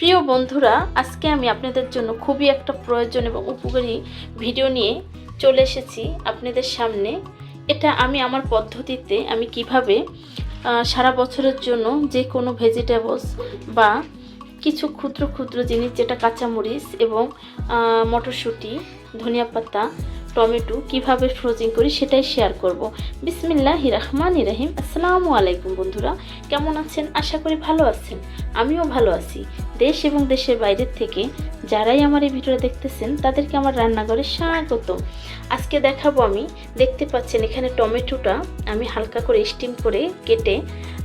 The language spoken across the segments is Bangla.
প্রিয় বন্ধুরা, আজকে আমি আপনাদের জন্য খুবই একটা প্রয়োজন এবং উপকারী ভিডিও নিয়ে চলে এসেছি আপনাদের সামনে। এটা আমি আমার পদ্ধতিতে আমি কীভাবে সারা বছরের জন্য যে কোনো ভেজিটেবলস বা কিছু ক্ষুদ্র ক্ষুদ্র জিনিস, যেটা কাঁচামরিচ এবং মটরশুঁটি, ধনিয়া পাতা টমেটো কীভাবে ফ্রোজিং করি সেটাই শেয়ার করব। বিসমিল্লাহ রহমান ইরাহিম আসসালামু আলাইকুম বন্ধুরা, কেমন আছেন? আশা করি ভালো আছেন। আমিও ভালো আছি। দেশ এবং দেশের বাইরের থেকে যারাই আমার এই ভিডিওটা দেখতেছেন, তাদেরকে আমার রান্নাঘরে স্বাগত। আজকে দেখাবো আমি, দেখতে পাচ্ছেন এখানে টমেটোটা আমি হালকা করে স্টিম করে কেটে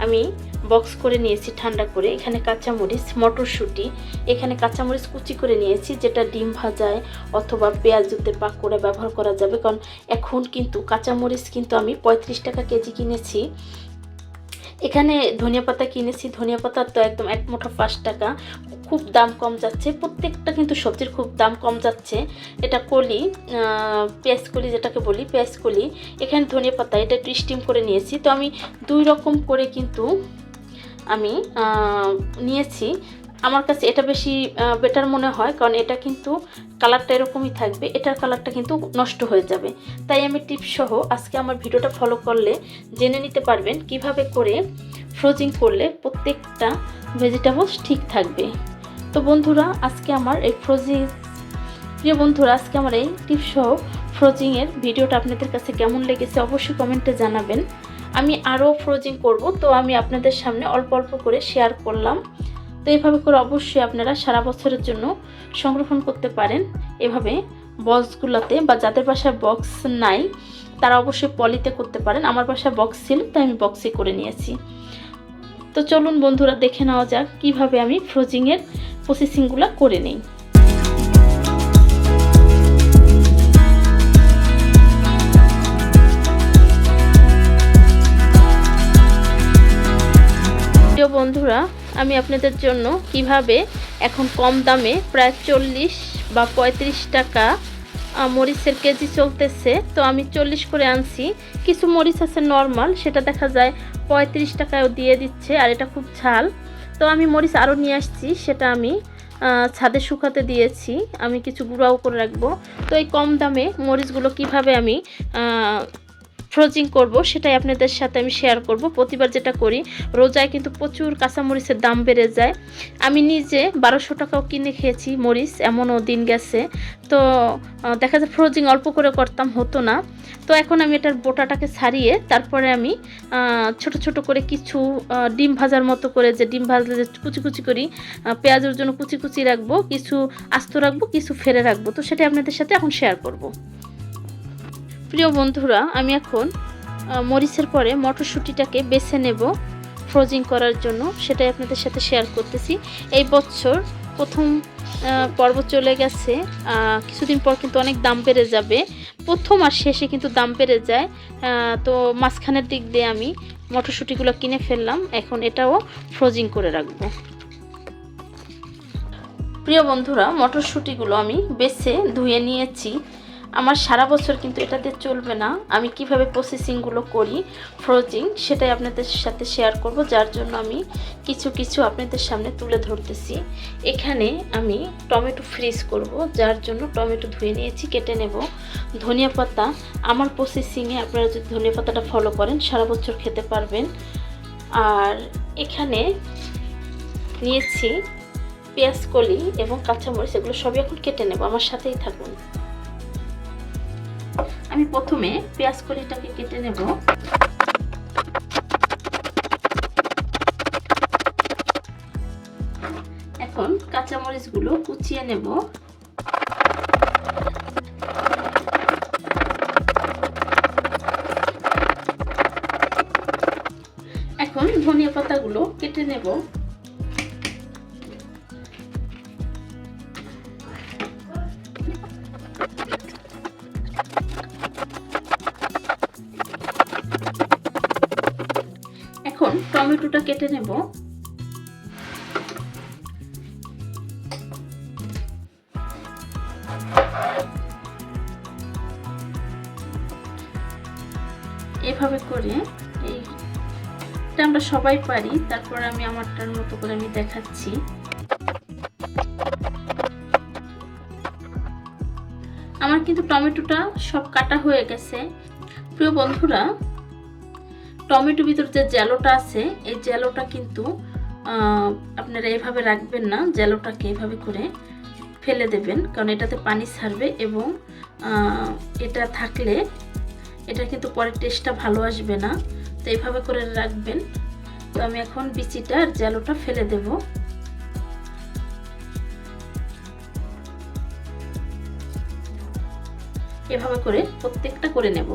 আমি বক্স করে নিয়েছি ঠান্ডা করে। এখানে কাঁচামরিচ, মটরশুঁটি, এখানে কাঁচামরিচ কুচি করে নিয়েছি, যেটা ডিম ভাজায় অথবা পেঁয়াজ জুতে পাক করে ব্যবহার করা যাবে। কারণ এখন কিন্তু কাঁচামরিচ কিন্তু আমি পঁয়ত্রিশ টাকা কেজি কিনেছি। এখানে ধনিয়া পাতা কিনেছি। ধনিয়া পাতা তো একদম এক মুঠো পাঁচ টাকা। খুব দাম কম যাচ্ছে। প্রত্যেকটা কিন্তু সবজির খুব দাম কম যাচ্ছে। এটা কলি পেঁয়াজ কলি যেটাকে বলি, পেঁয়াজ কলি। এখানে ধনিয়া পাতা, এটা একটু স্টিম করে নিয়েছি। তো আমি দুই রকম করে কিন্তু আমি নিয়েছি। আমার কাছে এটা বেশি বেটার মনে হয়, কারণ এটা কিন্তু কালারটা এরকমই থাকবে, এটার কালারটা কিন্তু নষ্ট হয়ে যাবে। তাই আমি টিপস সহ আজকে আমার ভিডিওটা ফলো করলে জেনে নিতে পারবেন কীভাবে করে ফ্রোজিং করলে প্রত্যেকটা ভেজিটেবলস ঠিক থাকবে। তো বন্ধুরা, আজকে আমার এই ফ্রোজিং প্রিয় বন্ধুরা, আজকে আমার এই টিপস সহ ফ্রোজিংয়ের ভিডিওটা আপনাদের কাছে কেমন লেগেছে অবশ্যই কমেন্টে জানাবেন। আমি আরও ফ্রোজিং করব, তো আমি আপনাদের সামনে অল্প অল্প করে শেয়ার করলাম। তো এইভাবে করে অবশ্যই আপনারা সারা বছরের জন্য সংরক্ষণ করতে পারেন। এভাবে বক্সগুলোতে বা যাদের বাসায় বক্স নাই, তারা অবশ্যই পলিতে করতে পারেন। আমার বাসায় বক্স ছিল, তাই আমি বক্সে করে নিয়েছি। তো চলুন বন্ধুরা, দেখে নেওয়া যাক কীভাবে আমি ফ্রোজিংয়ের প্রসেসিংগুলো করে নিই। বন্ধুরা, আমি আপনাদের জন্য কীভাবে এখন কম দামে প্রায় চল্লিশ বা পঁয়ত্রিশ টাকা মরিচের কেজি চলতেছে। তো আমি চল্লিশ করে আনছি। কিছু মরিচ আছে নর্মাল, সেটা দেখা যায় পঁয়ত্রিশ টাকায়ও দিয়ে দিচ্ছে, আর এটা খুব ঝাল। তো আমি মরিচ আরও নিয়ে আসছি, সেটা আমি ছাদে শুকাতে দিয়েছি। আমি কিছু গুঁড়াও করে রাখব। তো এই কম দামে মরিচগুলো কীভাবে আমি ফ্রোজিং করব, সেটাই আপনাদের সাথে আমি শেয়ার করব। প্রতিবার যেটা করি, রোজায় কিন্তু প্রচুর কাঁচামরিচের দাম বেড়ে যায়। আমি নিজে বারোশো টাকাও কিনে খেয়েছি মরিচ, এমনও দিন গেছে। তো দেখা যায় ফ্রোজিং অল্প করে করতাম, হতো না। তো এখন আমি এটার বোটাটাকে ছাড়িয়ে তারপরে আমি ছোট ছোট করে কিছু ডিম ভাজার মতো করে যে ডিম ভাজলে যে কুচি কুচি করি পেঁয়াজের জন্য কুচি কুচি রাখব, কিছু আস্ত রাখব, কিছু ফেলে রাখব। তো সেটা আপনাদের সাথে এখন শেয়ার করব। প্রিয় বন্ধুরা, আমি এখন মরিচের পরে মটরশুঁটিটাকে বেছে নেব ফ্রোজিং করার জন্য। সেটাই আপনাদের সাথে শেয়ার করতেছি। এই বছর প্রথম পর্ব চলে গেছে। কিছুদিন পর কিন্তু অনেক দাম বেড়ে যাবে। প্রথম আর শেষে কিন্তু দাম বেড়ে যায়। তো মাঝখানের দিক দিয়ে আমি মটরশুঁটিগুলো কিনে ফেললাম। এখন এটাও ফ্রোজিং করে রাখব। প্রিয় বন্ধুরা, মটরশুঁটিগুলো আমি বেছে ধুয়ে নিয়েছি। আমার সারা বছর কিন্তু এটাতে চলবে না। আমি কীভাবে প্রসেসিংগুলো করি ফ্রোজিং সেটাই আপনাদের সাথে শেয়ার করব, যার জন্য আমি কিছু কিছু আপনাদের সামনে তুলে ধরতেছি। এখানে আমি টমেটো ফ্রিজ করব, যার জন্য টমেটো ধুয়ে নিয়েছি, কেটে নেব। ধনিয়া পাতা, আমার প্রসেসিংয়ে আপনারা যদি ধনিয়া পাতাটা ফলো করেন, সারা বছর খেতে পারবেন। আর এখানে নিয়েছি পেঁয়াজ কলি এবং কাঁচামরিচ, এগুলো সবই এখন কেটে নেব, আমার সাথেই থাকুন। আমি প্রথমে পেঁয়াজ কলিটাকে কেটে নেব। এখন কাঁচামরিচগুলো কুচিয়ে নেব। এখন ধনিয়া পাতাগুলো কেটে নেব। টমেটোটা কেটে নেব। এভাবে করে এইটা আমরা সবাই পারি, তারপর আমি আমারটার মতো করে আমি দেখাচ্ছি। আমার কিন্তু টমেটোটা সব কাটা হয়ে গেছে। প্রিয় বন্ধুরা টমেটো ভিতর যে জ্যালোটা আছে, এই জ্যালোটা কিন্তু আপনারা এভাবে রাখবেন না, জ্যালোটাকে এভাবে করে ফেলে দেবেন, কারণ এটাতে পানি ছাড়বে এবং এটা থাকলে এটা কিন্তু পরে টেস্টটা ভালো আসবে না। তো এইভাবে করে রাখবেন। তো আমি এখন বিচিটা আর জ্যালোটা ফেলে দেব। এভাবে করে প্রত্যেকটা করে নেব।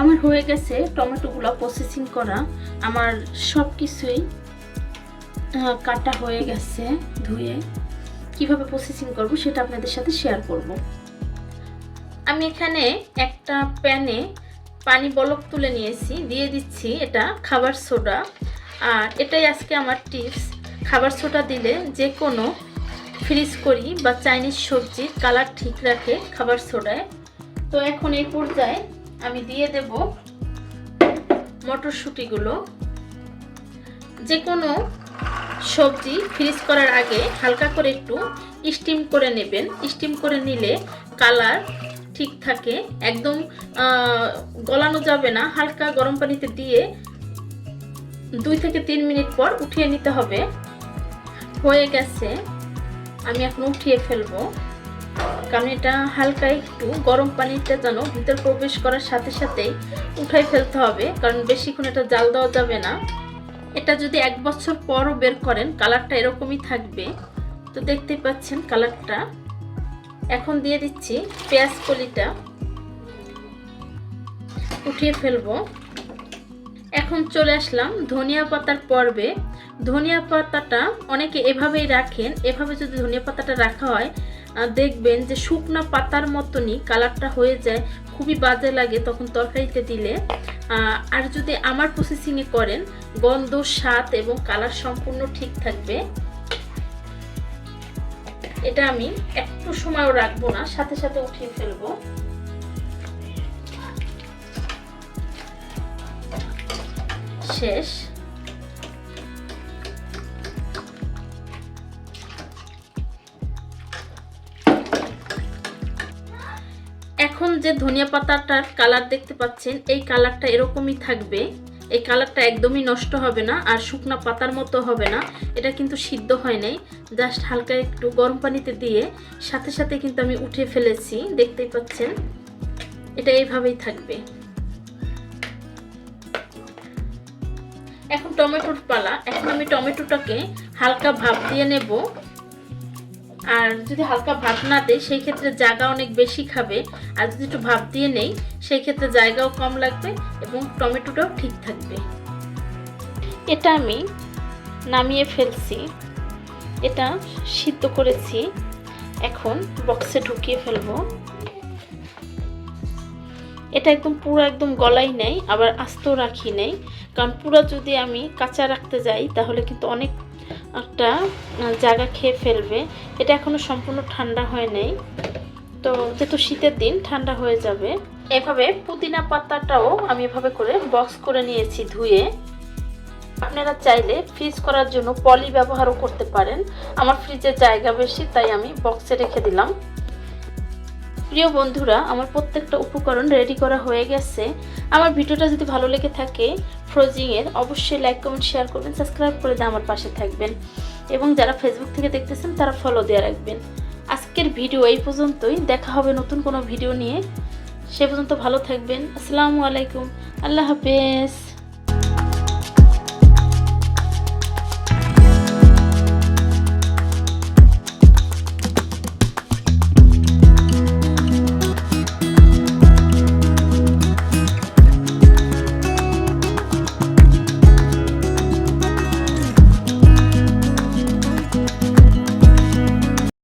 আমার হয়ে গেছে টমেটোগুলো প্রসেসিং করা। আমার সব কিছুই কাটা হয়ে গেছে ধুয়ে। কীভাবে প্রসেসিং করব সেটা আপনাদের সাথে শেয়ার করব। আমি এখানে একটা প্যানে পানি বলক তুলে নিয়েছি, দিয়ে দিচ্ছি এটা খাবার সোডা। আর এটাই আজকে আমার টিপস খাবার সোডা দিলে যে কোনো ফ্রিজ করি বা চাইনিজ সবজির কালার ঠিক রাখে খাবার সোডায়। তো এখন এই পর্যায়ে আমি দিয়ে দেব মটরশুঁটিগুলো। যে কোনো সবজি ফ্রিজ করার আগে হালকা করে একটু স্টিম করে নেবেন। স্টিম করে নিলে কালার ঠিক থাকে, একদম গলানো যাবে না। হালকা গরম পানিতে দিয়ে দুই থেকে তিন মিনিট পর উঠিয়ে নিতে হবে। হয়ে গেছে। আমি এখন উঠিয়ে ফেলব। কারণ এটা হালকা একটু গরম পানিটা যেন ভিতর প্রবেশ করার সাথে সাথেই উঠাই ফেলতে হবে, কারণ বেশিক্ষণ এটা জাল দেওয়া যাবে না। এটা যদি এক বছর পরও বের করেন, কালারটা এরকমই থাকবে। তো দেখতেই পাচ্ছেন কালারটা। এখন দিয়ে দিচ্ছি পেঁয়াজ কলিটা। উঠিয়ে ফেলব। এখন চলে আসলাম ধনিয়া পাতার পর্বে। ধনিয়া পাতাটা অনেকে এভাবেই রাখেন। এভাবে যদি ধনিয়া পাতাটা রাখা হয় দেখবেন যে শুকনা পাতার মতনই কালারটা হয়ে যায়, খুবই বাজে লাগে তখন তরকারিতে দিলে। আর যদি আমার প্রসেসিংয়ে করেন, গন্ধ, স্বাদ এবং কালার সম্পূর্ণ ঠিক থাকবে। এটা আমি একটু সময়ও রাখব না, সাথে সাথে উঠিয়ে ফেলব। শেষ। এখন যে ধনিয়া পাতাটার কালার দেখতে পাচ্ছেন, এই কালারটা এরকমই থাকবে। এই কালারটা একদমই নষ্ট হবে না, আর শুকনা পাতার মতো হবে না। এটা কিন্তু সিদ্ধ হয় নাই। জাস্ট হালকা একটু গরম পানিতে দিয়ে সাথে সাথে কিন্তু আমি উঠে ফেলেছি, দেখতেই পাচ্ছেন। এটা এইভাবেই থাকবে। এখন টমেটোর পালা। এখন আমি টমেটোটাকে হালকা ভাপ দিয়ে নেব। আর যদি হালকা ভাপ না দেয় সেই ক্ষেত্রে জায়গা অনেক বেশি খাবে। আর যদি একটু ভাপ দিয়ে নেই, সেই ক্ষেত্রে জায়গাও কম লাগবে এবং টমেটোটাও ঠিক থাকবে। এটা আমি নামিয়ে ফেলছি। এটা সিদ্ধ করেছি। এখন বক্সে ঢুকিয়ে ফেলব। এটা একদম পুরো একদম গলাই নেই, আবার আস্তেও রাখি নেই। কারণ পুরো যদি আমি কাঁচা রাখতে যাই, তাহলে কিন্তু অনেক একটা জায়গা খেয়ে ফেলবে। এটা এখনও সম্পূর্ণ ঠান্ডা হয় নাই। তো যেহেতু শীতের দিন, ঠান্ডা হয়ে যাবে। এভাবে পুদিনা পাতাটাও আমি এভাবে করে বক্স করে নিয়েছি ধুয়ে। আপনারা চাইলে ফ্রিজ করার জন্য পলি ব্যবহারও করতে পারেন। আমার ফ্রিজে জায়গা বেশি, তাই আমি বক্সে রেখে দিলাম। প্রিয় বন্ধুরা, আমার প্রত্যেকটা উপকরণ রেডি করা হয়ে গেছে। আমার ভিডিওটা যদি ভালো লেগে থাকে ফ্রোজিংয়ের, অবশ্যই লাইক কমেন্ট শেয়ার করবেন সাবস্ক্রাইব করে দিয়ে আমার পাশে থাকবেন। এবং যারা ফেসবুক থেকে দেখতেছেন, তারা ফলো দিয়ে রাখবেন। আজকের ভিডিও এই পর্যন্তই। দেখা হবে নতুন কোনো ভিডিও নিয়ে। সে পর্যন্ত ভালো থাকবেন। আসসালামু আলাইকুম। আল্লাহ হাফেজ।